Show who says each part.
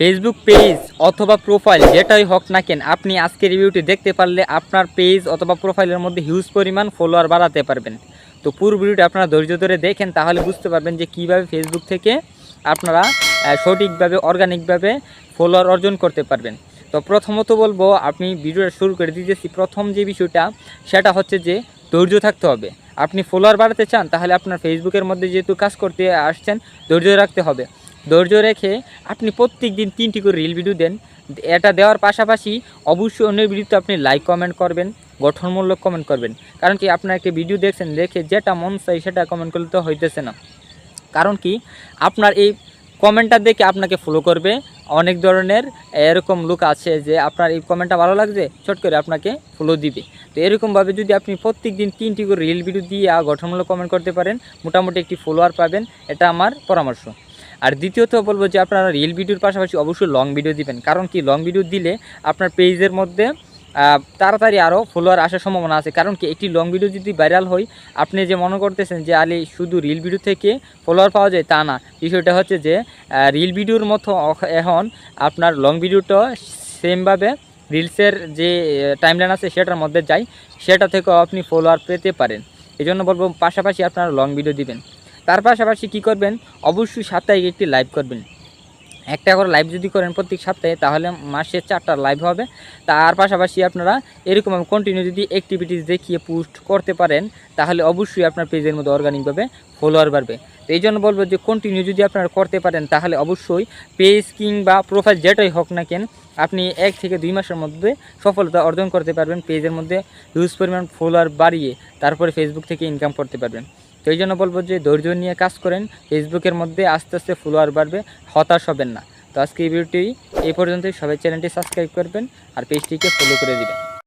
Speaker 1: Facebook page অথবা profile যেটাই হোক না কেন, আপনি আজকের রিভিউটি দেখতে পারলে আপনার পেজ অথবা প্রোফাইলের মধ্যে হিউজ পরিমাণ ফলোয়ার বাড়াতে পারবেন। তো পুরো ভিডিওটি আপনারা ধৈর্য ধরে দেখেন, তাহলে বুঝতে পারবেন যে কীভাবে ফেসবুক থেকে আপনারা সঠিকভাবে অর্গানিকভাবে ফলোয়ার অর্জন করতে পারবেন। তো প্রথমত বলব, আপনি ভিডিওটা শুরু করে দিতেছি। প্রথম যে বিষয়টা, সেটা হচ্ছে যে ধৈর্য থাকতে হবে। আপনি ফলোয়ার বাড়াতে চান, তাহলে আপনার ফেসবুকের মধ্যে যেহেতু কাজ করতে আসছেন, ধৈর্য রাখতে হবে। ধৈর্য রেখে আপনি প্রত্যেক দিন তিনটি করে রিল ভিডিও দেন। এটা দেওয়ার পাশাপাশি অবশ্যই অন্য ভিডিওতে আপনি লাইক কমেন্ট করবেন, গঠনমূলক কমেন্ট করবেন। কারণ কি আপনার একটি ভিডিও দেখছেন, দেখে যেটা মন চাই সেটা কমেন্ট করলে তো হইতেছে না। কারণ কি আপনার এই কমেন্টটা দেখে আপনাকে ফলো করবে। অনেক ধরনের এরকম লোক আছে যে আপনার এই কমেন্টটা ভালো লাগছে, চট করে আপনাকে ফলো দিবে। তো এরকমভাবে যদি আপনি প্রত্যেক দিন তিনটি করে রিল ভিডিও দিয়ে গঠনমূলক কমেন্ট করতে পারেন, মোটামুটি একটি ফলোয়ার পাবেন, এটা আমার পরামর্শ। আর দ্বিতীয়ত বলব যে আপনারা রিল ভিডিওর পাশাপাশি অবশ্যই লং ভিডিও দিবেন। কারণ কি লং ভিডিও দিলে আপনার পেজের মধ্যে তাড়াতাড়ি আরও ফলোয়ার আসার সম্ভাবনা আছে। কারণ কি, একটি লং ভিডিও যদি ভাইরাল হয়, আপনি যে মনে করতেছেন যে, আলি, শুধু রিল ভিডিও থেকে ফলোয়ার পাওয়া যায় তা না। বিষয়টা হচ্ছে যে রিল ভিডিওর মতো এখন আপনার লং ভিডিওটা সেমভাবে রিলসের যে টাইমলাইন আছে, সেটার মধ্যে যায়। সেটা থেকেও আপনি ফলোয়ার পেতে পারেন। এই জন্য বলব পাশাপাশি আপনারা লং ভিডিও দিবেন। তার পাশাপাশি কী করবেন? অবশ্যই সাপ্তাহিক একটি লাইভ করবেন। একটা করে লাইভ যদি করেন প্রত্যেক সপ্তাহে, তাহলে মাসে চারটা লাইভ হবে। তার পাশাপাশি আপনারা এরকম কন্টিনিউ যদি অ্যাক্টিভিটিস দেখিয়ে পোস্ট করতে পারেন, তাহলে অবশ্যই আপনার পেজের মধ্যে অর্গানিকভাবে ফলোয়ার বাড়বে। তো এই জন্য বলব যে কন্টিনিউ যদি আপনারা করতে পারেন, তাহলে অবশ্যই পেজ কিংবা প্রোফাইল যেটাই হোক না কেন, আপনি এক থেকে দুই মাসের মধ্যে সফলতা অর্জন করতে পারবেন। পেজের মধ্যে হিউজ পরিমাণ ফলোয়ার বাড়িয়ে তারপরে ফেসবুক থেকে ইনকাম করতে পারবেন। তো এই জন্য বলব যে ধৈর্য নিয়ে কাজ করেন। ফেসবুকের মধ্যে আস্তে আস্তে ফলোয়ার বাড়বে, হতাশ হবেন না। তো আজকে এই ভিডিওটি এই পর্যন্তই। সবাই চ্যানেলটি সাবস্ক্রাইব করবেন আর পেজটিকে ফলো করে দিবেন।